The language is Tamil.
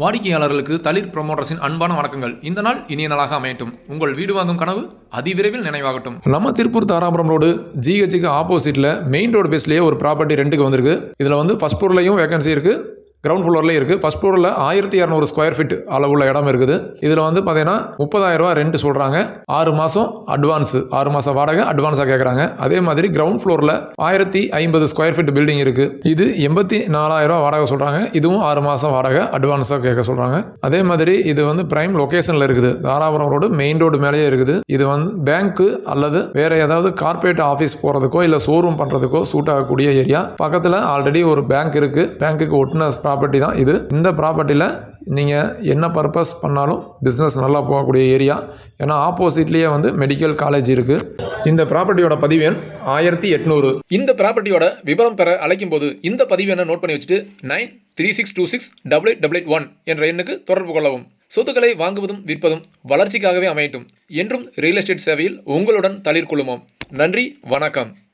வாடிக்கையாளர்களுக்கு தளிர் ப்ரொமோட்டர்ஸின் அன்பான வணக்கங்கள். இந்த நாள் இனிய நாளாக அமையட்டும். உங்கள் வீடு வாங்கும் கனவு அதிவிரைவில் நினைவாகட்டும். நம்ம திருப்பூர் தாராபுரம் ரோடு ஜிஹெச்சுக்கு ஆப்போசிட்டில் மெயின் ரோடு பேஸ்லேயே ஒரு ப்ராப்பர்ட்டி ரெண்டுக்கு வந்திருக்கு. இதில் வந்து ஃபஸ்ட் ஃப்ளோர்லையும் வேகன்சி இருக்குது கிரவுண்ட் ஃப்ளோர்லேயே இருக்குது ஃபஸ்ட் ஃப்ளோரில் ஆயிரத்தி இரநூறு ஸ்கொயர் ஃபீட் அளவுள்ள இடம் இருக்குது. இதில் வந்து பார்த்தீங்கன்னா முப்பதாயிரம் ரூபா ரெண்ட் சொல்கிறாங்க ஆறு மாதம் அட்வான்ஸு ஆறு மாதம் வாடகை அட்வான்ஸாக கேட்குறாங்க அதே மாதிரி கிரவுண்ட் ஃப்ளோரில் ஆயிரத்தி ஐம்பது ஸ்கொயர் ஃபீட் பில்டிங் இருக்குது இது எண்பத்தி நாலாயிரம் வாடகை சொல்கிறாங்க இதுவும் ஆறு மாதம் வாடகை அட்வான்ஸாக கேட்க சொல்கிறாங்க அதே மாதிரி இது வந்து பிரைம் லொக்கேஷனில் இருக்குது. தாராபுரம் ரோடு மெயின் ரோடு மேலேயே இருக்குது. இது வந்து பேங்க்கு அல்லது வேறு ஏதாவது கார்ப்பரேட் ஆஃபீஸ் போகிறதுக்கோ இல்லை ஷோரூம் பண்ணுறதுக்கோ சூட் ஆகக்கூடிய ஏரியா பக்கத்தில் ஆல்ரெடி ஒரு பேங்க் இருக்குது பேங்க்குக்கு ஒட்டின ப்ராப்பர்ட்டி தான் இது. இந்த ப்ராப்பர்ட்டியில் நீங்கள் என்ன பர்பஸ் பண்ணாலும் பிஸ்னஸ் நல்லா போகக்கூடிய ஏரியா ஏன்னா ஆப்போசிட்லேயே வந்து மெடிக்கல் காலேஜ் இருக்குது இந்த ப்ராப்பர்ட்டியோட பதிவு எண் ஆயிரத்தி எட்நூறு. இந்த ப்ராப்பர்ட்டியோட விவரம் பெற அழைக்கும் போது இந்த பதிவு எண்ணை நோட் பண்ணி வச்சுட்டு nine three six two six double eight double eight one என்ற எண்ணுக்கு தொடர்பு கொள்ளவும். சொத்துக்களை வாங்குவதும் விற்பதும் வளர்ச்சிக்காகவே அமையட்டும் என்றும் ரியல் எஸ்டேட் சேவையில் உங்களுடன் தளிர் குழுமம் நன்றி வணக்கம்.